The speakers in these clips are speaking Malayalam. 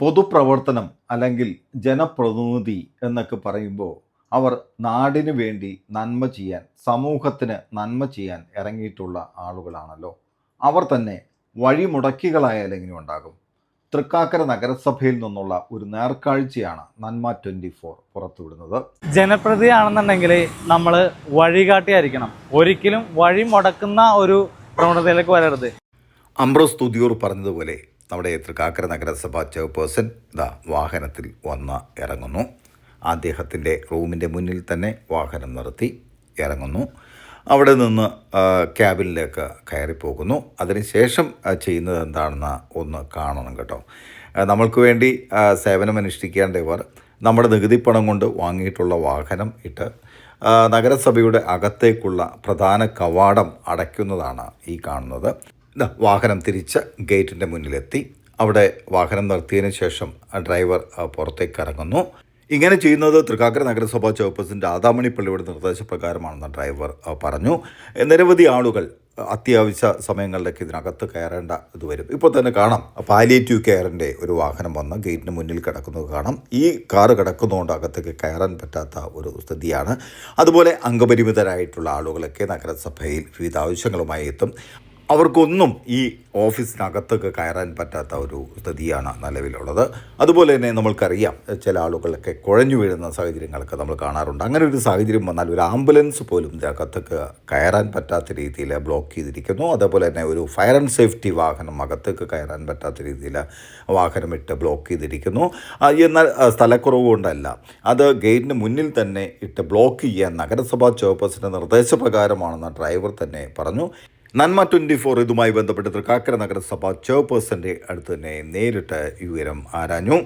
പൊതുപ്രവർത്തനം അല്ലെങ്കിൽ ജനപ്രതിനിധി എന്നൊക്കെ പറയുമ്പോൾ അവർ നാടിനു വേണ്ടി നന്മ ചെയ്യാൻ സമൂഹത്തിന് നന്മ ചെയ്യാൻ ഇറങ്ങിയിട്ടുള്ള ആളുകളാണല്ലോ. അവർ തന്നെ വഴിമുടക്കികളായാലെങ്കിലും ഉണ്ടാകും. തൃക്കാക്കര നഗരസഭയിൽ നിന്നുള്ള ഒരു നേർക്കാഴ്ചയാണ് നന്മ ട്വന്റി ഫോർ പുറത്തുവിടുന്നത്. ജനപ്രതിയാണെന്നുണ്ടെങ്കിൽ നമ്മൾ വഴികാട്ടിയായിരിക്കണം. ഒരിക്കലും വഴിമുടക്കുന്ന ഒരു പ്രവണതയിലേക്ക് വരരുത്. അംബ്രോസ് തുതിയൂർ പറഞ്ഞതുപോലെ നമ്മുടെ തൃക്കാക്കര നഗരസഭാ ചെയർപേഴ്സൺ ഇതാ വാഹനത്തിൽ വന്ന് ഇറങ്ങുന്നു. അദ്ദേഹത്തിന്റെ റൂമിന്റെ മുന്നിൽ തന്നെ വാഹനം നിർത്തി ഇറങ്ങുന്നു. അവിടെ നിന്ന് ക്യാബിനിലേക്ക് കയറിപ്പോകുന്നു. അതിനുശേഷം ചെയ്യുന്നത് എന്താണെന്ന് ഒന്ന് കാണണം കേട്ടോ. നമ്മൾക്ക് വേണ്ടി ആ, സേവനമനുഷ്ഠിക്കേണ്ടവർ നമ്മുടെ നികുതിപ്പണം കൊണ്ട് വാങ്ങിയിട്ടുള്ള വാഹനം ഇട്ട് നഗരസഭയുടെ അകത്തേക്കുള്ള പ്രധാന കവാടം അടയ്ക്കുന്നതാണ് ഈ കാണുന്നത്. വാഹനം തിരിച്ച് ഗേറ്റിന്റെ മുന്നിലെത്തി. അവിടെ വാഹനം നിർത്തിയതിന് ശേഷം ഡ്രൈവർ പുറത്തേക്ക് ഇറങ്ങുന്നു. ഇങ്ങനെ ചെയ്യുന്നത് തൃക്കാക്കര നഗരസഭാ ചെയർപേഴ്സൺ രാധാമണി പള്ളിയുടെ നിർദ്ദേശപ്രകാരമാണെന്ന് ഡ്രൈവർ പറഞ്ഞു. നിരവധി ആളുകൾ അത്യാവശ്യ സമയങ്ങളിലേക്ക് ഇതിനകത്ത് കയറേണ്ട ഇത് വരും. ഇപ്പോൾ തന്നെ കാണാം. പാലിയേറ്റീവ് കെയറിന്റെ ഒരു വാഹനം വന്ന് ഗേറ്റിന് മുന്നിൽ കിടക്കുന്നത് കാണാം. ഈ കാറ് കിടക്കുന്നതുകൊണ്ട് അകത്തേക്ക് കയറാൻ പറ്റാത്ത ഒരു സ്ഥിതിയാണ്. അതുപോലെ അംഗപരിമിതരായിട്ടുള്ള ആളുകളൊക്കെ നഗരസഭയിൽ വിവിധ ആവശ്യങ്ങളുമായി എത്തും. അവർക്കൊന്നും ഈ ഓഫീസിനകത്തൊക്കെ കയറാൻ പറ്റാത്ത ഒരു സ്ഥിതിയാണ് നിലവിലുള്ളത്. അതുപോലെ തന്നെ നമ്മൾക്കറിയാം ചില ആളുകളൊക്കെ കുഴഞ്ഞു വീഴുന്ന സാഹചര്യങ്ങളൊക്കെ നമ്മൾ കാണാറുണ്ട്. അങ്ങനെ ഒരു സാഹചര്യം വന്നാൽ ഒരു ആംബുലൻസ് പോലും അകത്തേക്ക് കയറാൻ പറ്റാത്ത രീതിയിൽ ബ്ലോക്ക് ചെയ്തിരിക്കുന്നു. അതേപോലെ തന്നെ ഒരു ഫയർ ആൻഡ് സേഫ്റ്റി വാഹനം അകത്തേക്ക് കയറാൻ പറ്റാത്ത രീതിയിൽ വാഹനം ഇട്ട് ബ്ലോക്ക് ചെയ്തിരിക്കുന്നു. എന്നാൽ സ്ഥലക്കുറവ് കൊണ്ടല്ല. അത് ഗേറ്റിന് മുന്നിൽ തന്നെ ഇട്ട് ബ്ലോക്ക് ചെയ്യാൻ നഗരസഭാ ചെയർപേഴ്സന്റെ നിർദ്ദേശപ്രകാരമാണെന്ന് ഡ്രൈവർ തന്നെ പറഞ്ഞു. നന്മ ട്വന്റി ഫോർ ഇതുമായി ബന്ധപ്പെട്ട് തൃക്കാക്കര നഗരസഭ ചെയർപേഴ്സന്റെ അടുത്ത് തന്നെ നേരിട്ട് വിവരം ആരാഞ്ഞു.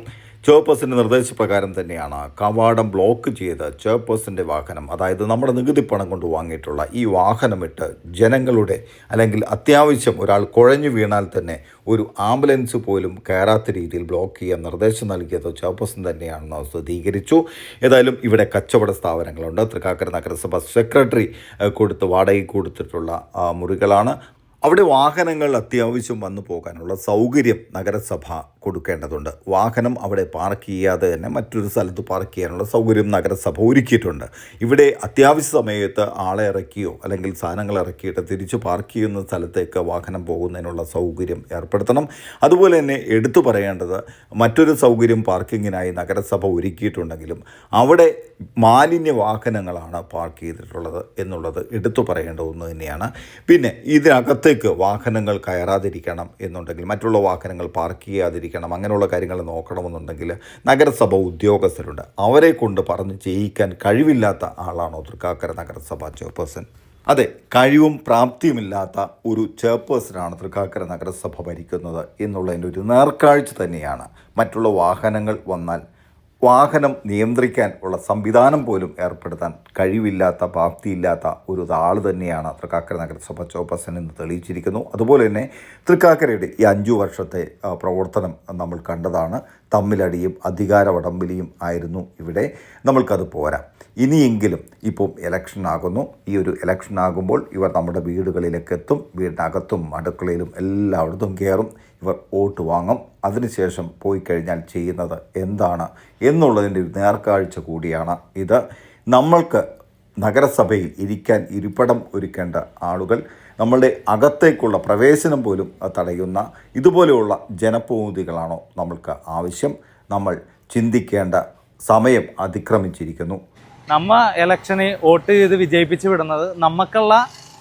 ചെയർപേഴ്സന്റെ നിർദ്ദേശപ്രകാരം തന്നെയാണ് കവാടം ബ്ലോക്ക് ചെയ്ത് ചെയർപേഴ്സന്റെ വാഹനം അതായത് നമ്മുടെ നികുതി പണം കൊണ്ട് വാങ്ങിയിട്ടുള്ള ഈ വാഹനമിട്ട് ജനങ്ങളുടെ അല്ലെങ്കിൽ അത്യാവശ്യം ഒരാൾ കുഴഞ്ഞു വീണാൽ തന്നെ ഒരു ആംബുലൻസ് പോലും കയറാത്ത രീതിയിൽ ബ്ലോക്ക് ചെയ്യാൻ നിർദ്ദേശം നൽകിയത് ചെയർപേഴ്സൺ തന്നെയാണെന്ന് സ്ഥിരീകരിച്ചു. ഏതായാലും ഇവിടെ കച്ചവട സ്ഥാപനങ്ങളുണ്ട്. തൃക്കാക്കര നഗരസഭ സെക്രട്ടറി കൊടുത്ത് വാടകയ്ക്ക് കൊടുത്തിട്ടുള്ള മുറികളാണ്. അവിടെ വാഹനങ്ങൾ അത്യാവശ്യം വന്നു പോകാനുള്ള സൗകര്യം നഗരസഭ കൊടുക്കേണ്ടതുണ്ട്. വാഹനം അവിടെ പാർക്ക് ചെയ്യാതെ തന്നെ മറ്റൊരു സ്ഥലത്ത് പാർക്ക് ചെയ്യാനുള്ള സൗകര്യം നഗരസഭ ഒരുക്കിയിട്ടുണ്ട്. ഇവിടെ അത്യാവശ്യ സമയത്ത് ആളെ ഇറക്കിയോ അല്ലെങ്കിൽ സാധനങ്ങൾ ഇറക്കിയിട്ട് തിരിച്ച് പാർക്ക് ചെയ്യുന്ന സ്ഥലത്തേക്ക് വാഹനം പോകുന്നതിനുള്ള സൗകര്യം ഏർപ്പെടുത്തണം. അതുപോലെ തന്നെ എടുത്തു പറയേണ്ടത് മറ്റൊരു സൗകര്യം പാർക്കിങ്ങിനായി നഗരസഭ ഒരുക്കിയിട്ടുണ്ടെങ്കിലും അവിടെ മാലിന്യ വാഹനങ്ങളാണ് പാർക്ക് ചെയ്തിട്ടുള്ളത് എന്നുള്ളത് എടുത്തു പറയേണ്ട ഒന്ന് തന്നെയാണ്. പിന്നെ ഇതിനകത്തേക്ക് വാഹനങ്ങൾ കയറാതിരിക്കണം എന്നുണ്ടെങ്കിൽ മറ്റുള്ള വാഹനങ്ങൾ പാർക്ക് ചെയ്യാതിരിക്കണം അങ്ങനെയുള്ള കാര്യങ്ങൾ നോക്കണമെന്നുണ്ടെങ്കിൽ നഗരസഭ ഉദ്യോഗസ്ഥരുണ്ട്. അവരെ കൊണ്ട് പറഞ്ഞ് ചെയ്യിക്കാൻ കഴിവില്ലാത്ത ആളാണോ തൃക്കാക്കര നഗരസഭ ചെയർപേഴ്സൺ. അതെ കഴിവും പ്രാപ്തിയുമില്ലാത്ത ഒരു ചെയർപേഴ്സണാണ് തൃക്കാക്കര നഗരസഭ ഭരിക്കുന്നത് എന്നുള്ളതിന്റെ ഒരു നേർക്കാഴ്ച തന്നെയാണ്. മറ്റുള്ള വാഹനങ്ങൾ വന്നാൽ വാഹനം നിയന്ത്രിക്കാൻ ഉള്ള സംവിധാനം പോലും ഏർപ്പെടുത്താൻ കഴിവില്ലാത്ത പ്രാപ്തിയില്ലാത്ത ഒരു ആൾ തന്നെയാണ് തൃക്കാക്കര നഗരസഭ ചോപ്പസൻ എന്ന് തെളിയിച്ചിരിക്കുന്നു. അതുപോലെ തന്നെ തൃക്കാക്കരയുടെ ഈ അഞ്ചു വർഷത്തെ പ്രവർത്തനം നമ്മൾ കണ്ടതാണ്. തമ്മിലടിയും അധികാര വടംവലിയും ആയിരുന്നു ഇവിടെ. നമ്മൾക്കത് പോരാ. ഇനിയെങ്കിലും ഇപ്പം ഇലക്ഷൻ ആകുന്നു. ഈ ഒരു ഇലക്ഷൻ ആകുമ്പോൾ ഇവർ നമ്മുടെ വീടുകളിലേക്ക് എത്തും വീടിനകത്തും അടുക്കളയിലും എല്ലായിടത്തും കയറും. ഇവർ വോട്ട് വാങ്ങും. അതിനുശേഷം പോയി കഴിഞ്ഞാൽ ചെയ്യുന്നത് എന്താണ് എന്നുള്ളതിന്റെ ഒരു നേർക്കാഴ്ച കൂടിയാണ് ഇത്. നമ്മൾക്ക് നഗരസഭയിൽ ഇരിക്കാൻ ഇരിപ്പിടം ഒരുക്കേണ്ട ആളുകൾ നമ്മളുടെ അകത്തേക്കുള്ള പ്രവേശനം പോലും തടയുന്ന ഇതുപോലെയുള്ള ജനപ്രതിനിധികളാണോ നമ്മൾക്ക് ആവശ്യം? നമ്മൾ ചിന്തിക്കേണ്ട സമയം അതിക്രമിച്ചിരിക്കുന്നു. നമ്മ ഇലക്ഷന് വോട്ട് ചെയ്ത് വിജയിപ്പിച്ച് വിടുന്നത് നമുക്കുള്ള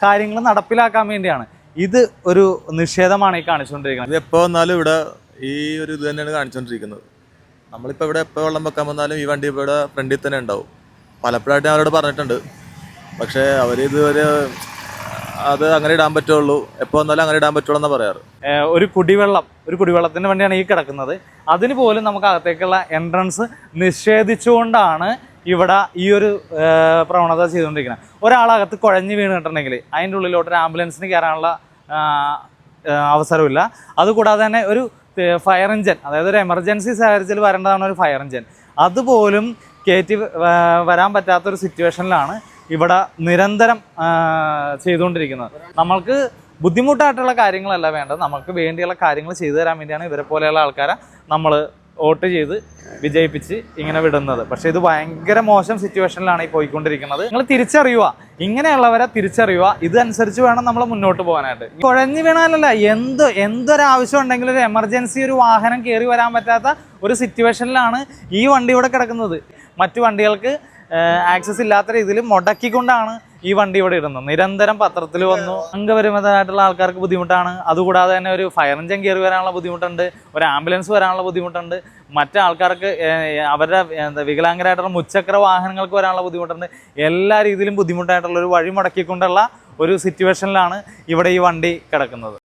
കാര്യങ്ങൾ നടപ്പിലാക്കാൻ വേണ്ടിയാണ്. ഇത് ഒരു നിഷേധമാണ് ഈ കാണിച്ചുകൊണ്ടിരിക്കുന്നത്. എപ്പോൾ വന്നാലും ഇവിടെ ഈ ഒരു ഇത് തന്നെയാണ് കാണിച്ചുകൊണ്ടിരിക്കുന്നത്. നമ്മളിപ്പോൾ ഇവിടെ എപ്പോൾ വെള്ളം വെക്കാൻ വന്നാലും ഈ വണ്ടി ഇവിടെ ഫ്രണ്ടിൽ തന്നെ ഉണ്ടാവും. പലപ്പോഴായിട്ട് ഞാൻ അവരോട് പറഞ്ഞിട്ടുണ്ട്. പക്ഷേ അവർ ഇതുവരെ അത് അങ്ങനെ ഇടാൻ പറ്റുള്ളൂ. എപ്പോൾ വന്നാലും അങ്ങനെ ഇടാൻ പറ്റുള്ളൂ എന്നാണ് പറയാറ്. ഒരു കുടിവെള്ളം ഒരു കുടിവെള്ളത്തിന്റെ വണ്ടിയാണ് ഈ കിടക്കുന്നത്. അതിന് പോലും നമുക്ക് അകത്തേക്കുള്ള എൻട്രൻസ് നിഷേധിച്ചുകൊണ്ടാണ് ഇവിടെ ഈ ഒരു പ്രവണത ചെയ്തുകൊണ്ടിരിക്കുന്നത്. ഒരാളകത്ത് കുഴഞ്ഞു വീണിട്ടുണ്ടെങ്കിൽ അതിന്റെ ഉള്ളിലോട്ട് ഒരു ആംബുലൻസിന് കയറാനുള്ള അവസരമില്ല. അതുകൂടാതെ തന്നെ ഒരു ഫയർ എഞ്ചിൻ അതായത് ഒരു എമർജൻസി സാഹചര്യത്തിൽ വരേണ്ടതാണ് ഒരു ഫയർ എഞ്ചിൻ അതുപോലും കയറ്റി വരാൻ പറ്റാത്തൊരു സിറ്റുവേഷനിലാണ് ഇവിടെ നിരന്തരം ചെയ്തുകൊണ്ടിരിക്കുന്നത്. നമ്മൾക്ക് ബുദ്ധിമുട്ടായിട്ടുള്ള കാര്യങ്ങളല്ല വേണ്ടത്. നമുക്ക് വേണ്ടിയുള്ള കാര്യങ്ങൾ ചെയ്തു തരാൻ വേണ്ടിയാണ് ഇവരെ പോലെയുള്ള ആൾക്കാരെ നമ്മൾ വോട്ട് ചെയ്ത് വിജയിപ്പിച്ച് ഇങ്ങനെ വിടുന്നത്. പക്ഷെ ഇത് ഭയങ്കര മോശം സിറ്റുവേഷനിലാണ് ഈ പോയിക്കൊണ്ടിരിക്കുന്നത്. നിങ്ങൾ തിരിച്ചറിയുക. ഇങ്ങനെയുള്ളവരെ തിരിച്ചറിയുക. ഇതനുസരിച്ച് വേണം നമ്മൾ മുന്നോട്ട് പോകാനായിട്ട്. കുഴഞ്ഞു വീണാലല്ല എന്ത് എന്തൊരാവശ്യം ഉണ്ടെങ്കിലും ഒരു എമർജൻസി ഒരു വാഹനം കയറി വരാൻ പറ്റാത്ത ഒരു സിറ്റുവേഷനിലാണ് ഈ വണ്ടി ഇവിടെ കിടക്കുന്നത്. മറ്റു വണ്ടികൾക്ക് ആക്സസ് ഇല്ലാത്ത രീതിയിൽ മുടക്കിക്കൊണ്ടാണ് ഈ വണ്ടി ഇവിടെ ഇടുന്നു. നിരന്തരം പത്രത്തിൽ വന്നു. അംഗപരിമിതരായിട്ടുള്ള ആൾക്കാർക്ക് ബുദ്ധിമുട്ടാണ്. അതുകൂടാതെ തന്നെ ഒരു ഫയർ എഞ്ചിൻ കയറി വരാനുള്ള ബുദ്ധിമുട്ടുണ്ട്. ഒരു ആംബുലൻസ് വരാനുള്ള ബുദ്ധിമുട്ടുണ്ട്. മറ്റു ആൾക്കാർക്ക് അവരുടെ എന്താ വികലാംഗരായിട്ടുള്ള മുച്ചക്ര വാഹനങ്ങൾക്ക് വരാനുള്ള ബുദ്ധിമുട്ടുണ്ട്. എല്ലാ രീതിയിലും ബുദ്ധിമുട്ടായിട്ടുള്ള ഒരു വഴി മുടക്കിക്കൊണ്ടുള്ള ഒരു സിറ്റുവേഷനിലാണ് ഇവിടെ ഈ വണ്ടി കിടക്കുന്നത്.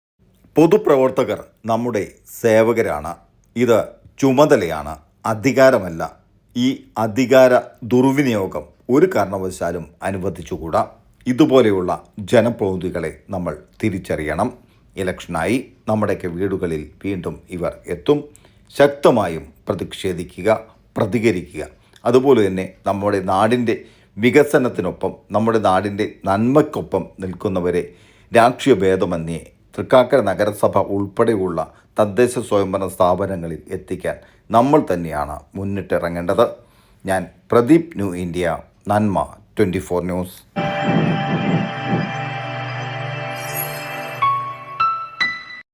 പൊതുപ്രവർത്തകർ നമ്മുടെ സേവകരാണ്. ഇത് ചുമതലയാണ്. അധികാരമല്ല. ഈ അധികാര ദുർവിനിയോഗം ഒരു കാരണവശാലും അനുവദിച്ചുകൂടാ. ഇതുപോലെയുള്ള ജനപ്രതിനിധികളെ നമ്മൾ തിരിച്ചറിയണം. ഇലക്ഷനായി നമ്മുടെയൊക്കെ വീടുകളിൽ വീണ്ടും ഇവർ എത്തും. ശക്തമായും പ്രതിഷേധിക്കുക പ്രതികരിക്കുക. അതുപോലെ തന്നെ നമ്മുടെ നാടിന്റെ വികസനത്തിനൊപ്പം നമ്മുടെ നാടിന്റെ നന്മയ്ക്കൊപ്പം നിൽക്കുന്നവരെ രാഷ്ട്രീയ ഭേദമന്യേ തൃക്കാക്കര നഗരസഭ ഉൾപ്പെടെയുള്ള തദ്ദേശ സ്വയംഭരണ സ്ഥാപനങ്ങളിൽ എത്തിക്കാൻ നമ്മൾ തന്നെയാണ് മുന്നിട്ടിറങ്ങേണ്ടത്. ഞാൻ പ്രദീപ് ന്യൂ ഇന്ത്യ. നന്മ. Twenty four news.